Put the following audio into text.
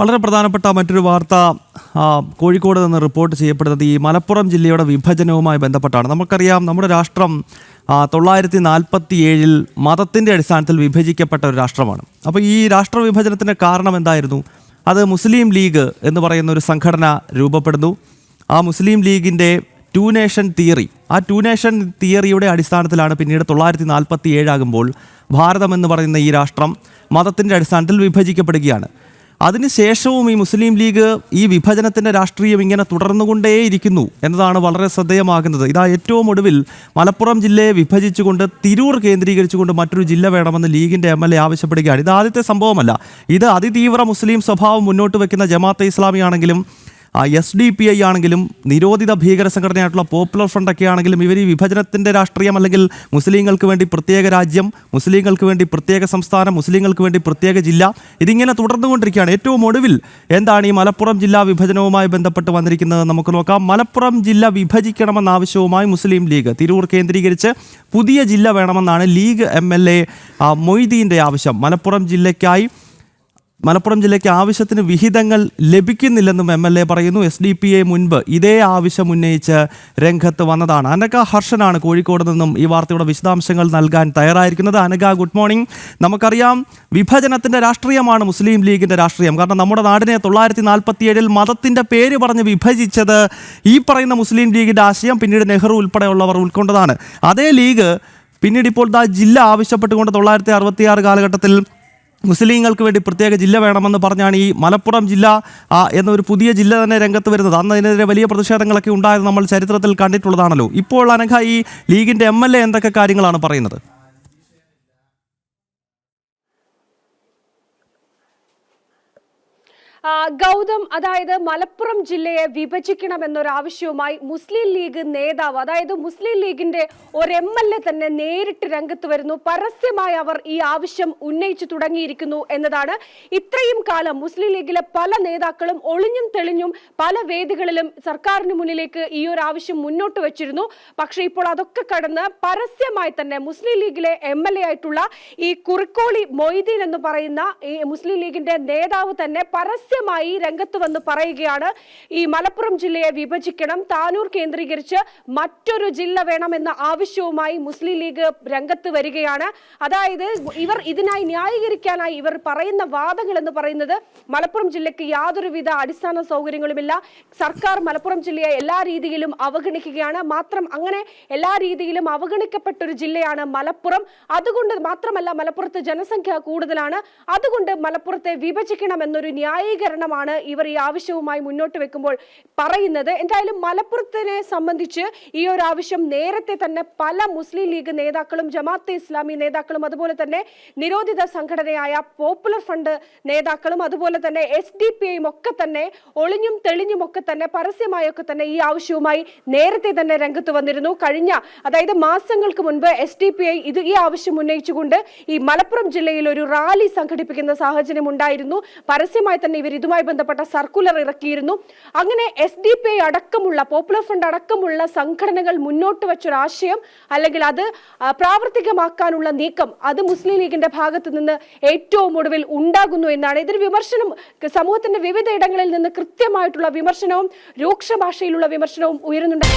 വളരെ പ്രധാനപ്പെട്ട മറ്റൊരു വാർത്ത കോഴിക്കോട് നിന്ന് റിപ്പോർട്ട് ചെയ്യപ്പെടുന്നത് ഈ മലപ്പുറം ജില്ലയുടെ വിഭജനവുമായി ബന്ധപ്പെട്ടാണ്. നമുക്കറിയാം നമ്മുടെ രാഷ്ട്രം തൊള്ളായിരത്തി നാൽപ്പത്തി ഏഴിൽ മതത്തിന്റെ അടിസ്ഥാനത്തിൽ വിഭജിക്കപ്പെട്ട ഒരു രാഷ്ട്രമാണ്. അപ്പോൾ ഈ രാഷ്ട്ര വിഭജനത്തിന്റെ കാരണം എന്തായിരുന്നു? അത് മുസ്ലിം ലീഗ് എന്ന് പറയുന്ന ഒരു സംഘടന രൂപപ്പെടുന്നു. ആ മുസ്ലിം ലീഗിന്റെ ടു നേഷൻ തിയറി ആ ടു നേഷൻ തിയറിയുടെ അടിസ്ഥാനത്തിലാണ് പിന്നീട് തൊള്ളായിരത്തി നാൽപ്പത്തി ഏഴാകുമ്പോൾ ഭാരതം എന്ന് പറയുന്ന ഈ രാഷ്ട്രം മതത്തിന്റെ അടിസ്ഥാനത്തിൽ വിഭജിക്കപ്പെടുകയാണ്. അതിനുശേഷവും ഈ മുസ്ലിം ലീഗ് ഈ വിഭജനത്തിന്റെ രാഷ്ട്രീയം ഇങ്ങനെ തുടർന്നുകൊണ്ടേയിരിക്കുന്നു എന്നതാണ് വളരെ ശ്രദ്ധേയമാകുന്നത്. ഇതാ ഏറ്റവും ഒടുവിൽ മലപ്പുറം ജില്ലയെ വിഭജിച്ചുകൊണ്ട് തിരൂർ കേന്ദ്രീകരിച്ചുകൊണ്ട് മറ്റൊരു ജില്ല വേണമെന്ന് ലീഗിന്റെ എം എൽ എ ആവശ്യപ്പെടുകയാണ്. ഇത് ആദ്യത്തെ സംഭവമല്ല. ഇത് അതിതീവ്ര മുസ്ലിം സ്വഭാവം മുന്നോട്ട് വയ്ക്കുന്ന ജമാഅത്തെ ഇസ്ലാമി ആണെങ്കിലും എസ് ഡി പി ഐ ആണെങ്കിലും നിരോധിത ഭീകര സംഘടനയായിട്ടുള്ള പോപ്പുലർ ഫ്രണ്ട് ഒക്കെ ആണെങ്കിലും ഇവർ ഈ വിഭജനത്തിന്റെ രാഷ്ട്രീയം അല്ലെങ്കിൽ മുസ്ലിങ്ങൾക്ക് വേണ്ടി പ്രത്യേക രാജ്യം മുസ്ലിങ്ങൾക്ക് വേണ്ടി പ്രത്യേക സംസ്ഥാനം മുസ്ലിങ്ങൾക്ക് വേണ്ടി പ്രത്യേക ജില്ല ഇതിങ്ങനെ തുടർന്നുകൊണ്ടിരിക്കുകയാണ്. ഏറ്റവും ഒടുവിൽ എന്താണ് ഈ മലപ്പുറം ജില്ലാ വിഭജനവുമായി ബന്ധപ്പെട്ട് വന്നിരിക്കുന്നത് നമുക്ക് നോക്കാം. മലപ്പുറം ജില്ല വിഭജിക്കണമെന്ന ആവശ്യവുമായി മുസ്ലിം ലീഗ് തിരൂർ കേന്ദ്രീകരിച്ച് പുതിയ ജില്ല വേണമെന്നാണ് ലീഗ് എം എൽ എ മൊയ്തീന്റെ ആവശ്യം. മലപ്പുറം ജില്ലയ്ക്കായി മലപ്പുറം ജില്ലയ്ക്ക് ആവശ്യത്തിന് വിഹിതങ്ങൾ ലഭിക്കുന്നില്ലെന്നും എം എൽ എ പറയുന്നു. എസ് ഡി പി എ മുൻപ് ഇതേ ആവശ്യം ഉന്നയിച്ച് രംഗത്ത് വന്നതാണ്. അനക ഹർഷനാണ് കോഴിക്കോട് നിന്നും ഈ വാർത്തയുടെ വിശദാംശങ്ങൾ നൽകാൻ തയ്യാറായിരിക്കുന്നത്. അനക ഗുഡ് മോർണിംഗ്. നമുക്കറിയാം വിഭജനത്തിന്റെ രാഷ്ട്രീയമാണ് മുസ്ലിം ലീഗിന്റെ രാഷ്ട്രീയം. കാരണം നമ്മുടെ നാടിനെ തൊള്ളായിരത്തി നാൽപ്പത്തി ഏഴിൽ മതത്തിന്റെ പേര് പറഞ്ഞ് വിഭജിച്ചത് ഈ പറയുന്ന മുസ്ലിം ലീഗിന്റെ ആശയം പിന്നീട് നെഹ്റു ഉൾപ്പെടെയുള്ളവർ ഉൾക്കൊണ്ടതാണ്. അതേ ലീഗ് പിന്നീട് ഇപ്പോൾ ദാ ജില്ല ആവശ്യപ്പെട്ടുകൊണ്ട് തൊള്ളായിരത്തി അറുപത്തിയാറ് കാലഘട്ടത്തിൽ മുസ്ലിങ്ങൾക്ക് വേണ്ടി പ്രത്യേക ജില്ല വേണമെന്ന് പറഞ്ഞാണ് ഈ മലപ്പുറം ജില്ല എന്നൊരു പുതിയ ജില്ല തന്നെ രംഗത്ത് വരുന്നത്. അന്ന് അതിനെതിരെ വലിയ പ്രതിഷേധങ്ങളൊക്കെ ഉണ്ടായത് നമ്മൾ ചരിത്രത്തിൽ കണ്ടിട്ടുള്ളതാണല്ലോ. ഇപ്പോൾ അനഘ ഈ ലീഗിന്റെ എം എന്തൊക്കെ കാര്യങ്ങളാണ് പറയുന്നത്? ഗൗതം അതായത് മലപ്പുറം ജില്ലയെ വിഭജിക്കണമെന്നൊരാവശ്യവുമായി മുസ്ലിം ലീഗ് നേതാവ് അതായത് മുസ്ലിം ലീഗിന്റെ ഒരു എം എൽ എ തന്നെ നേരിട്ട് രംഗത്ത് വരുന്നു. പരസ്യമായി അവർ ഈ ആവശ്യം ഉന്നയിച്ചു തുടങ്ങിയിരിക്കുന്നു എന്നതാണ്. ഇത്രയും കാലം മുസ്ലിം ലീഗിലെ പല നേതാക്കളും ഒളിഞ്ഞും തെളിഞ്ഞും പല വേദികളിലും സർക്കാരിന് മുന്നിലേക്ക് ഈ ഒരു ആവശ്യം മുന്നോട്ട് വെച്ചിരുന്നു. പക്ഷേ ഇപ്പോൾ അതൊക്കെ കടന്ന് പരസ്യമായി തന്നെ മുസ്ലിം ലീഗിലെ എം എൽ എ ആയിട്ടുള്ള ഈ കുറിക്കോളി മൊയ്തീൻ എന്ന് പറയുന്ന ഈ മുസ്ലിം ലീഗിന്റെ നേതാവ് തന്നെ പരസ്യമായി രംഗത്ത് വന്ന് പറയുകയാണ്. ഈ മലപ്പുറം ജില്ലയെ വിഭജിക്കണം താനൂർ കേന്ദ്രീകരിച്ച് മറ്റൊരു ജില്ല വേണമെന്ന ആവശ്യവുമായി മുസ്ലിം ലീഗ് രംഗത്ത് വരികയാണ്. അതായത് ഇവർ ഇതിനായി ന്യായീകരിക്കാനായി ഇവർ പറയുന്ന വാദങ്ങൾ എന്ന് പറയുന്നത് മലപ്പുറം ജില്ലയ്ക്ക് യാതൊരുവിധ അടിസ്ഥാന സൗകര്യങ്ങളുമില്ല. സർക്കാർ മലപ്പുറം ജില്ലയെ എല്ലാ രീതിയിലും അവഗണിക്കുകയാണ്. മാത്രം അങ്ങനെ എല്ലാ രീതിയിലും അവഗണിക്കപ്പെട്ട ഒരു ജില്ലയാണ് മലപ്പുറം. അതുകൊണ്ട് മാത്രമല്ല മലപ്പുറത്ത് ജനസംഖ്യ കൂടുതലാണ്. അതുകൊണ്ട് മലപ്പുറത്തെ വിഭജിക്കണം എന്നൊരു ന്യായീകരണമാണ് ഇവർ ഈ ആവശ്യവുമായി മുന്നോട്ട് വെക്കുമ്പോൾ പറയുന്നത്. എന്തായാലും മലപ്പുറത്തിനെ സംബന്ധിച്ച് ഈ ഒരു ആവശ്യം നേരത്തെ തന്നെ പല മുസ്ലിം ലീഗ് നേതാക്കളും ജമാഅത്തെ ഇസ്ലാമി നേതാക്കളും അതുപോലെ തന്നെ നിരോധിത സംഘടനയായ പോപ്പുലർ ഫ്രണ്ട് നേതാക്കളും അതുപോലെ തന്നെ എസ് ഡി പി ഐയും ഒക്കെ തന്നെ ഒളിഞ്ഞും തെളിഞ്ഞും ഒക്കെ തന്നെ പരസ്യമായൊക്കെ തന്നെ ഈ ആവശ്യവുമായി നേരത്തെ തന്നെ രംഗത്ത് വന്നിരുന്നു. കഴിഞ്ഞ അതായത് മാസങ്ങൾക്ക് മുൻപ് എസ് ഡി പി ഐ ഇത് ഈ ആവശ്യം ഉന്നയിച്ചുകൊണ്ട് ഈ മലപ്പുറം ജില്ലയിൽ ഒരു റാലി സംഘടിപ്പിക്കുന്ന സാഹചര്യം ഉണ്ടായിരുന്നു. പരസ്യമായി തന്നെ ഇവർ ഇതുമായി ബന്ധപ്പെട്ട സർക്കുലർ ഇറക്കിയിരുന്നു. അങ്ങനെ എസ് ഡി പി ഐ അടക്കമുള്ള പോപ്പുലർ ഫ്രണ്ട് അടക്കമുള്ള സംഘടനകൾ മുന്നോട്ട് വെച്ചൊരാശയം അല്ലെങ്കിൽ അത് പ്രാവർത്തികമാക്കാനുള്ള നീക്കം അത് മുസ്ലിം ലീഗിന്റെ ഭാഗത്ത് നിന്ന് ഏറ്റവും ഒടുവിൽ ഉണ്ടാകുന്നു എന്നാണ്. ഇതിന് വിമർശനം സമൂഹത്തിന്റെ വിവിധ ഇടങ്ങളിൽ നിന്ന് കൃത്യമായിട്ടുള്ള വിമർശനവും രൂക്ഷ ഭാഷയിലുള്ള വിമർശനവും ഉയരുന്നുണ്ട്.